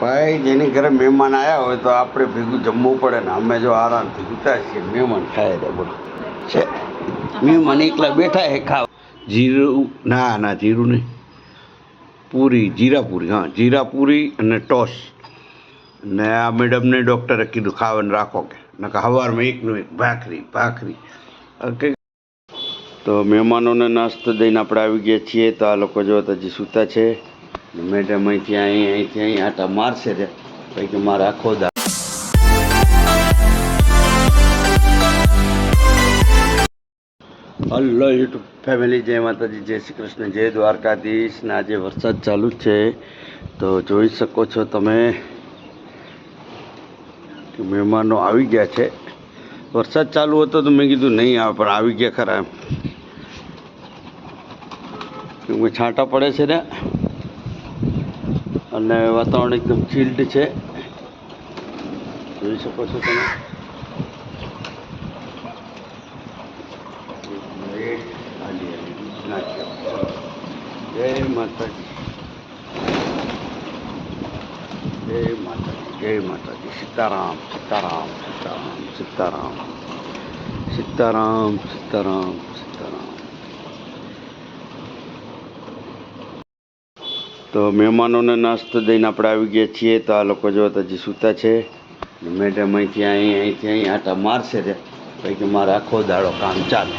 ભાઈ, જેની ઘરે મહેમાન આવ્યા હોય તો આપણે ભેગું જમવું પડે ને. અમે જો આરામથી ઉતા છીએ. મહેમાન ખાય રે બોલો. છે. મહેમાન એકલા બેઠા હે, ખાવ. જીરું, ના ના, જીરું નહીં. પૂરી જીરાપુરી હા. જીરાપુરી અને ટોસ. ને આ મેડમને ડૉક્ટરે કીધું, ખાવાનું રાખો કે. નકા સવારમાં એકનું એક, ભાખરી ભાખરી. કંઈક તો મહેમાનોને નાસ્તો દઈને આપણે આવી ગયા છીએ. તો આ લોકો જો હજી સૂતા છે. મેડમ અહીંથી અહીં અહીંથી અહીં આટા મારશે રે. પછી મારા આખો દા હલો યુટ્યુબ ફેમિલી, જય માતાજી, જય શ્રી કૃષ્ણ, જય દ્વારકાધીશ. ને આજે વરસાદ ચાલુ છે. તો જોઈ શકો છો તમે મહેમાનો આવી ગયા છે. વરસાદ ચાલુ હતો તો મેં કીધું નહીં આવે, પણ આવી ગયા ખરા એમ. છાંટા પડે છે ને, અને વાતાવરણ એકદમ ચીલ્ડ છે. જોઈ શકો છો તમે. જય માતાજી. જય માતાજી જય માતાજી. સીતારામ સીતારામ સીતારામ સીતારામ. સીતારામ સીતારામ સીતારામ તો મહેમાનોને નાસ્તો દઈને આપણે આવી ગયા છીએ. તો આ લોકો જો તો હજી સૂતા છે. મેડમ અહીંથી અહીં અહીંથી અહીં આટા મારશે છે પછી કે મારે આખો દાડો કામ ચાલે.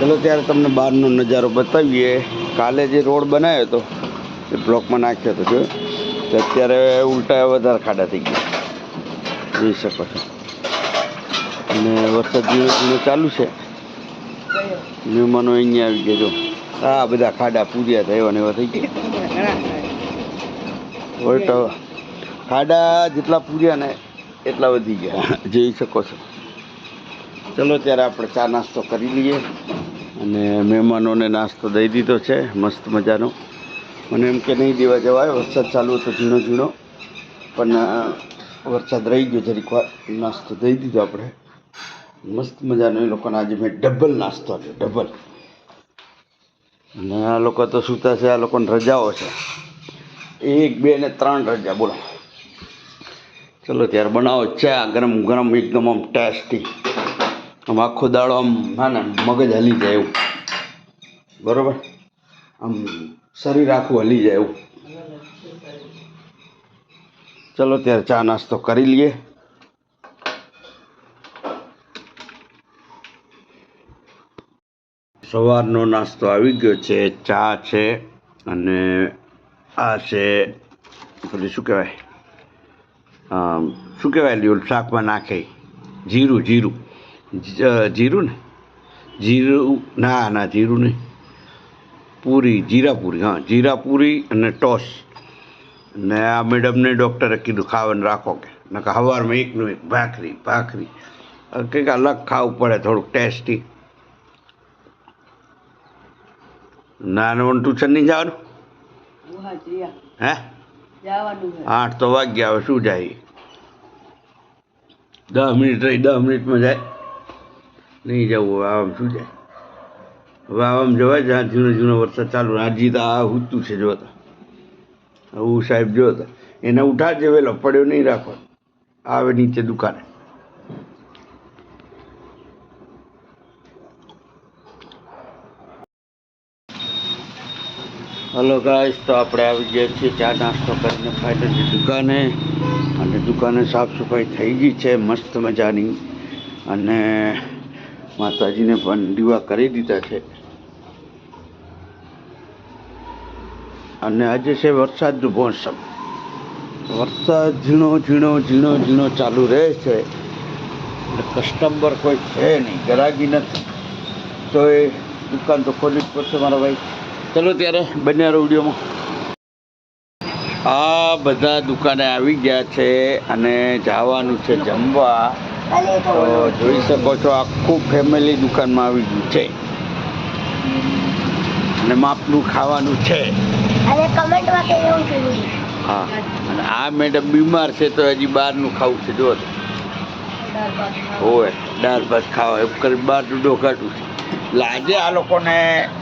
ચલો ત્યારે તમને બહારનો નજારો બતાવીએ. કાલે જે રોડ બનાવ્યો હતો એ બ્લોકમાં નાખ્યો હતો જો. તો અત્યારે ઉલટા વધારે ખાડા થઈ ગયા. જોઈ શકો છો. અને વરસાદ ધીમે ધીમે ચાલુ છે. મહેમાનો અહીંયા આવી ગયા જો. આ બધા ખાડા પૂર્યા થયા ને એવા થઈ ગયા. ઉલટા ખાડા જેટલા પૂર્યા ને એટલા વધી ગયા. જોઈ શકો છો. ચલો, ત્યારે આપણે ચા નાસ્તો કરી લઈએ. અને મહેમાનોને નાસ્તો દઈ દીધો છે. મસ્ત મજાનો. મને એમ કે નહીં દેવા જવાય. વરસાદ ચાલુ હતો ઝીણો ઝીણો. પણ વરસાદ રહી ગયો જરીક વાર. નાસ્તો દઈ દીધો આપણે. મસ્ત મજાનો. એ લોકોને આજે મેં ડબલ નાસ્તો આપ્યો. ડબલ. અને આ લોકો તો સૂતા છે, આ લોકોને રજાઓ છે. એક, બે ને ત્રણ રજા, બોલો. ચલો, ત્યારે બનાવો ચા, ગરમ ગરમ, એકદમ આમ ટેસ્ટી આમ આખો દાડો આમ, ના, ને, મગજ હલી જાય એવું. બરાબર? આમ શરીર આખું હલી જાય એવું. ચલો, ત્યારે ચા નાસ્તો કરી લઈએ. સવારનો નાસ્તો આવી ગયો છે, ચા છે અને આ છે પછી શું કહેવાય? શું કહેવાય લ્યું, શાકમાં નાખે. જીરું જીરું. જીરું ને? જીરું, ના ના, જીરું નહીં. પૂરી જીરાપૂરી હા જીરાપૂરી અને ટોસ. ને આ મેડમને ડૉક્ટરે કીધું, ખાવાનું રાખો કે. નકા સવારમાં એકનું એક ભાખરી ભાખરી. કંઈક અલગ ખાવું પડે, થોડુંક ટેસ્ટી. નાનું ટ્યુશન નહીં જવાનું? હે? આઠ તો વાગ્યા હવે શું જાય? દસ મિનિટ રહી દસ મિનિટમાં જાય. નહીં જવું હવે આમ શું જાય? હવે આમ જવાય જ્યાં ઝીણો ઝીણો વરસાદ ચાલુ હજી તો આ હુતું છે જોતા હું સાહેબ જોતા એને ઉઠાડજે વેલો પડ્યો નહીં રાખો. આવે નીચે દુકાને. હલો ગાઈશ તો આપણે આવી ગયા છીએ ચા નાસ્તો કરીને ફાઇનલી દુકાને. અને દુકાને સાફ સફાઈ થઈ ગઈ છે, મસ્ત મજાની. અને માતાજીને પણ દીવા કરી દીધા છે. અને આજે છે વરસાદનું મોસમ. વરસાદ ઝીણો ઝીણો ઝીણો ઝીણો ચાલુ રહે છે. એટલે કસ્ટમર કોઈ છે નહીં, ગરાગી નથી. તો એ દુકાન તો ખોલવી જ પડશે મારા ભાઈ. ચલો ત્યારે બંને વિડીયોમાં આ બધા દુકાને આવી ગયા છે અને જવાનું છે જમવા. જોઈ શકો છો આખું ફેમિલી દુકાનમાં આવી ગયું છે. અને માપનું ખાવાનું છે. અને કમેન્ટમાં કે એવું જરૂરી હા અને આ મેડમ બીમાર છે તો હજી બહારનું ખાવું છે જો. હોય દાળ ભાત ખાવા. એમ કરી બહારનું ડોકાટું છે. એટલે આજે આ લોકોને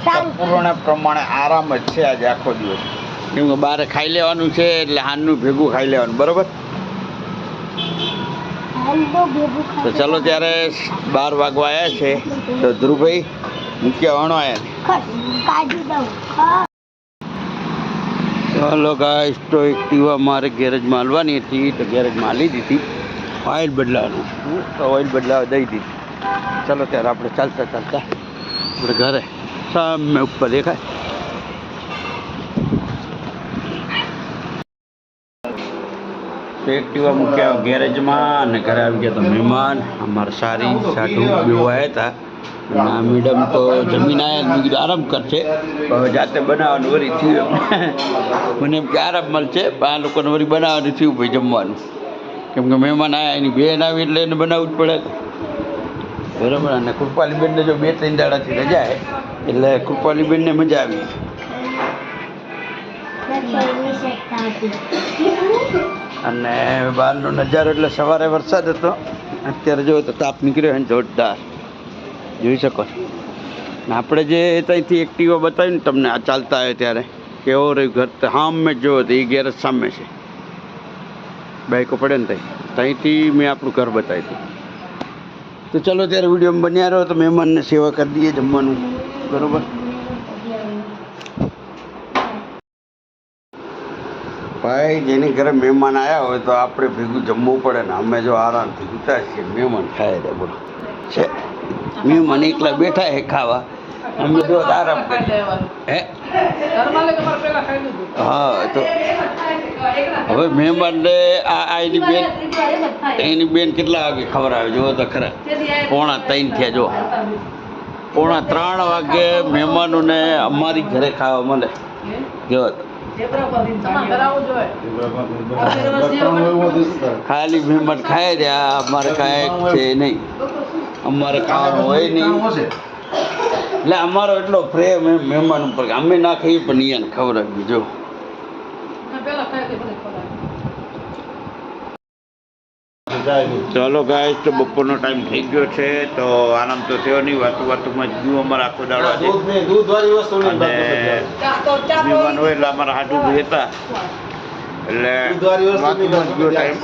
સંપૂર્ણ પ્રમાણે આરામ જ છે આજે આખો દિવસ. કેમ કે બહાર ખાઈ લેવાનું છે એટલે હાનનું ભેગું ખાઈ લેવાનું બરોબર? તો ચાલો ત્યારે બાર વાગવા આવ્યા છે. તો ધ્રુવભાઈ મૂક્યા અણો આવ્યા. ચાલો ગાઈસ તો એક્ટિવા મારે ગેરેજમાં હાલવાની હતી તો ગેરેજમાં હાલી દીધી. ઓઇલ બદલાવાનું. તો ઓઇલ બદલાવા દઈ દીધી. ચાલો ત્યારે આપણે ચાલતા ચાલતા ઘરે સામે ઉપર દેખાય તો એક્ટિવા મૂક્યા ગેરેજમાં અને ઘરે આવી ગયા તો મહેમાન અમારા સારી બેવ આવ્યા હતા ના મેડમ તો જમીન આવ્યા મેં આરામ કરશે જાતે બનાવવાનું વળી થયું મને એમ કે આરામ મળશે આ લોકોને વરી બનાવવાનું થયું ભાઈ જમવાનું કેમ કે મહેમાન આવ્યા એની બેન આવી એટલે એને બનાવવું જ પડે બરાબર? અને કૃપાલીબેનને જો બે ત્રણ દાડાથી રજા એટલે કૃપાલીબેનને મજા આવી. અને બહારનો નજારો, એટલે સવારે વરસાદ હતો. અત્યારે જો તો તાપ નીકળ્યો હોય જોરદાર. જોઈ શકો ને આપણે જે ત્યાંથી એક્ટિવા બતાવ્યું ને તમને આ ચાલતા આવે ત્યારે, કેવો રહ્યું ઘર તો સામે જો તો એ ગેરેજ સામે છે. બાઈકો પડે ને ત્યાં ત્યાંથી મેં આપણું ઘર બતાવ્યું હતું. તો ચલો ત્યારે વીડિયો બન્યા રહો તો મહેમાનને સેવા કરી દઈએ જમવાનું. બરોબર? ભાઈ જેની ઘરે મહેમાન આવ્યા હોય તો આપણે ભેગું જમવું પડે ને. અમે જો આરામથી જૂતા છીએ મહેમાન ખાય રે બોલો. છે? મહેમાન એકલા બેઠા હે ખાવા. અમે જો આરામ કરી. હે? હા તો હવે મેં આ આ એની બેન એની બેન કેટલા વાગે ખબર આવે? જો તો ખરા. પોણા ત્રણ થયા જો પોણા ત્રણ વાગે મહેમાનોને અમારી ઘરે ખાવા મળે. જો ખાલી મહેમાન ખાય રહ્યા અમારે કાંઈ છે નહીં. અમારે ખાવાનું હોય નહીં. એટલે અમારો એટલો પ્રેમ એમ મહેમાન ઉપર કે અમે ના ખાઈએ પણ અહીંયા ખવડાવીએ જો. ચાલો ગાય તો બપોરનો ટાઈમ થઈ ગયો છે તો આરામ તો થયો નહીં વાતું વાતુમાં જીવ અમારા આખો દાડો આજે. મહેમાન હોય એટલે અમારા હાટું બી હતા. એટલે વાતુમાં ગયો ટાઈમ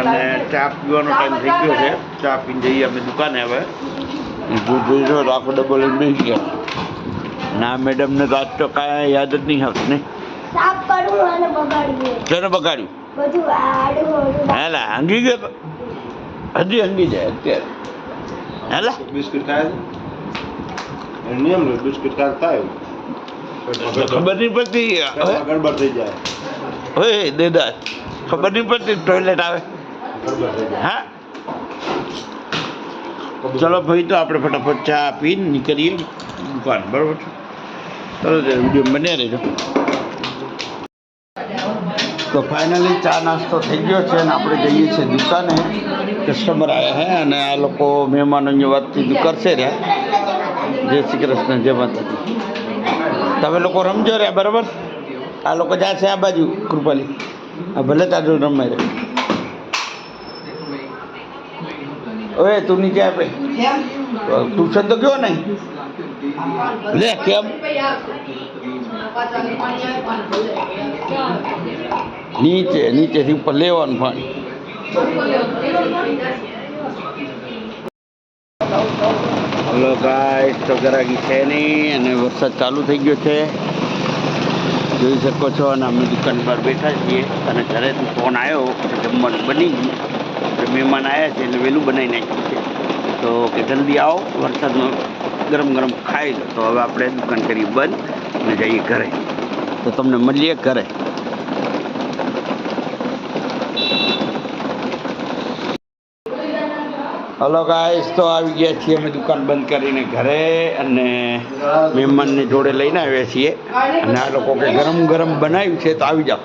અને ચા પીવાનો ટાઈમ થઈ ગયો છે. ચા પીને જઈએ અમે દુકાને હવે. દૂધ જોઈશો તો આખો ડબ્બો લઈને બેસી ગયા. ના મેડમને તો આજ તો કાંઈ યાદ જ નહીં આવશે ને? તેને બગાડ્યું. બધું હેલા હંગી ગયો હજી હંગી જાય અત્યારે. હેલા? બિસ્કિટ ખાય નિયમ બિસ્કિટ ખાય થાય. ખબર નહીં પડતી હવે ગડબડ થઈ જાય. ઓય દેદા ખબર નહીં પડતી ટોયલેટ આવે? ગડબડ થઈ જાય. હા? ચલો ભાઈ તો આપણે ફટાફટ ચા પીને નીકળીએ દુકાન બરાબર છે ચલો તે વીડિયો બન્યા રહેજો તો ફાઇનલી ચા નાસ્તો થઈ ગયો છે અને આપણે જઈએ છીએ દુકાને। કસ્ટમર આવ્યા હે અને આ લોકો મહેમાનોની વાતચીત કરશે રહ્યા। જય શ્રી કૃષ્ણ, જય માતાજી। તમે લોકો રમજો રહ્યા, બરાબર? આ લોકો જશે આ બાજુ કૃપાલી। આ ભલે તારું રમાય રે ઓએ તું નીચે આપે ટ્યુશન તો ગયો નહીં? લે, કેમ? નીચે, નીચેથી ઉપર લેવાનું પાણી. હલો ગાય તો ગરાગી છે નહીં અને વરસાદ ચાલુ થઈ ગયો છે. જોઈ શકો છો અને અમે દુકાન પર બેઠા છીએ અને ઘરેથી ફોન આવ્યો જમવાનું બની ગયું. મહેમાન આવ્યા છે એટલે વહેલું બનાવી નાખ્યું છે. તો કે જલ્દી આવો વરસાદમાં ગરમ ગરમ ખાઈ લો. તો હવે આપણે દુકાન કરી બંધ અને જઈએ ઘરે. તો તમને મળીએ ઘરે. હલો ગાઈસ તો આવી ગયા છીએ અમે દુકાન બંધ કરીને ઘરે અને મહેમાનને જોડે લઈને આવ્યા છીએ. અને આ લોકો કે ગરમ ગરમ બનાવ્યું છે, તો આવી જાઓ.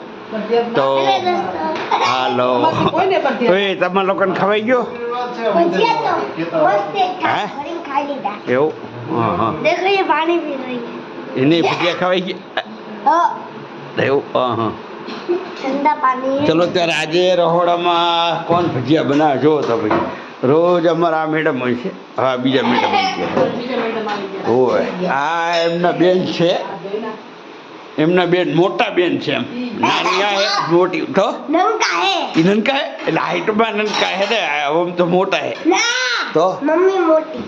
તો હાલો. તો એ તમે લોકોને ખવાઈ ગયો? હે? એવું? હા હા. એની ભજીયા ખવાઈ ગયા? એવું? ચલો ત્યારે આજે રહોડામાં કોણ ભજીયા બનાવે? જો તમે રોજ અમારા આ મેડમ હોય છે. હા બીજા મેડમ હોય આ એમના બેન છે. એમના બેન મોટા બેન છે એમ. નાની આ હે મોટી તો નંકા હે. ઈ નનકા હે? એટલે હાઈટમાં નનકા હે ને આમ તો મોટા હે. ના. તો? મમ્મી મોટી.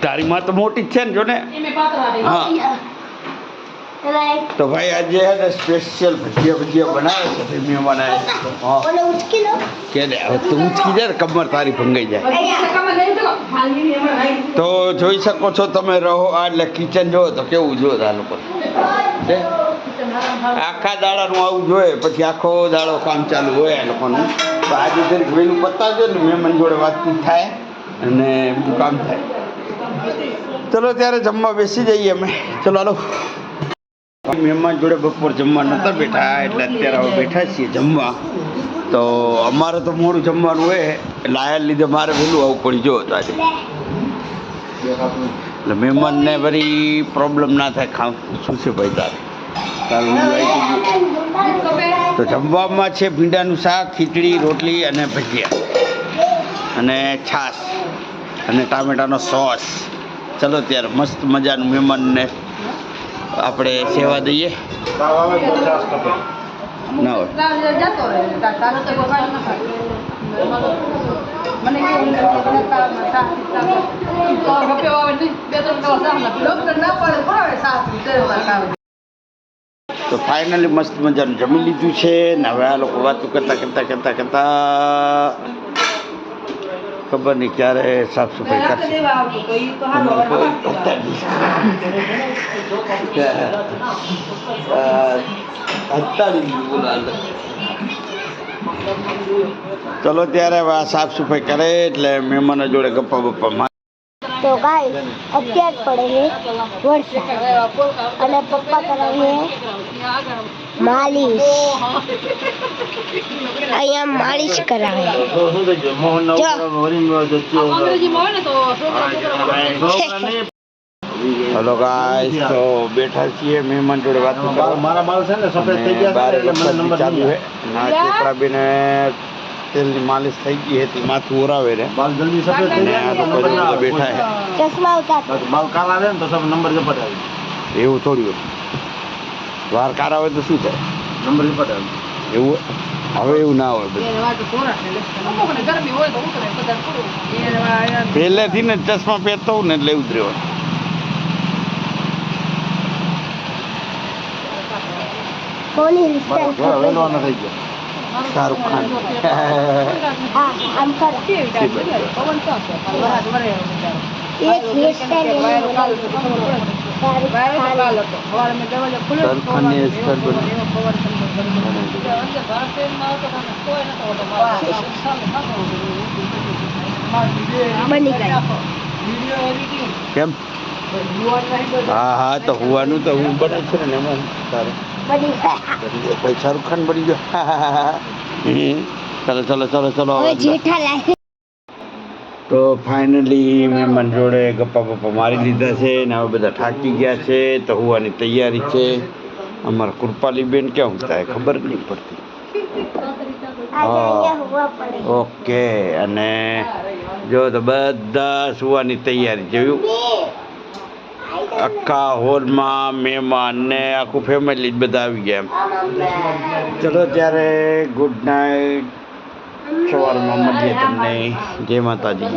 તારી માં તો મોટી જ છે ને જો ને. હા. તો ભાઈ આજે હે ને સ્પેશિયલ ભજીયા ભજીયા બનાવે છે ભાઈ મહેમાન આવ્યા છે. હા. ઓલે ઉચકી લો. કે ને હવે તું ઉચકી જાય કમર તારી ભંગાઈ જાય. તો જોઈ શકો છો તમે રહો આ એટલે કિચન જો તો કેવું જો આ લોકો. છે? આખા દાડાનું આવું જોઈએ, પછી આખો દાડો કામ ચાલુ હોય આ લોકોનું. તો આજે જરીક વહેલું પતાવજો ને, મહેમાન જોડે વાતચીત થાય અને બધું કામ થાય. ચલો ત્યારે જમવા બેસી જઈએ અમે. ચલો, હાલો. મહેમાન જોડે બપોર જમવા નહોતા બેઠા, એટલે અત્યારે હવે બેઠા છીએ જમવા. તો અમારે તો મોડું જમવાનું હોય એટલે લીધે મારે વહેલું આવવું પડી જો આજે. એટલે મહેમાનને વળી પ્રોબ્લેમ ના થાય, ખાવ. શું છે ભાઈ તારે? તારું. તો જમવામાં છે ભીંડાનું શાક ખીચડી રોટલી અને ભજીયા. અને છાશ. અને ટામેટાનો સોસ. ચલો ત્યારે મસ્ત મજાનું મહેમાનને આપણે સેવા દઈએ. ના હોય મને કેવું ડોક્ટર ના પડે પડે સાસ તો ફાઇનલી મસ્ત મજાનું જમી લીધું છે ને હવે આ લોકો વાતો કરતા કરતા કરતા કરતા ખબર નહીં ક્યારે સાફ સફાઈ કરશે. ચલો ત્યારે હવે આ સાફ સફાઈ કરે એટલે મહેમાનો જોડે ગપ્પા બપ્પા તો ગાઈસ અત્યાર પડે છે વરસાદ અને પપ્પા કરાવે માલિશ. અહીંયા માલિશ કરાવે. તો શું થઈ ગયું મોહન ના જો. ઉપર વરીમાં જતી હલો ગાઈસ તો બેઠા છીએ મહેમાન જોડે વાત મારા મારા બાલ છે ને સફેદ થઈ ગયા બાર છે એટલે મને વરસાદ નંબર ચાલુ છે. ના ચોપડા બેને તેલની માલિશ થઈ ગઈ હતી માથું ઓરાવે રે. બાલ જલ્દી સફેદ થઈ જાય. તો નંબર બેઠા છે. ચશ્મા ઉતાર. બાલ કાળા આવે ને તો સબ નંબર જપટ આવે. એવું થોડી હોય. વાર કાળા હોય તો શું થાય? નંબર જપટ આવે. એવું હવે એવું ના હોય બધું. ગરમી હોય તો ઉતરે બધા પૂરું પહેલેથી ને ચશ્મા પહેરતો ને એટલે એવું જ રહ્યો કોની શાહરુખ ખાન. શાહરુખ ખાનની બની. કેમ? હા હા તો હોવાનું તો હું બને છે ને એમાં તારે બની ગયો. ભાઈ શાહરુખ ખાન બની ગયો ચલો ચલો ચલો ચલો જેઠાલાલ તો ફાઇનલી મહેમાન જોડે ગપ્પા બપ્પા મારી લીધા છે ને હવે બધા થાકી ગયા છે તો હોવાની તૈયારી છે. અમારા કૃપાલી બેન ક્યાં ઊંઘતા ખબર જ નહીં પડતી. ઓકે અને જો તો બધા સુવાની તૈયારી જોયું આખા હોલમાં મહેમાન ને આખું ફેમિલી જ બધા આવી ગયા ચલો ત્યારે ગુડ નાઇટ સવારમાં મળીએ તમને. જય માતાજી.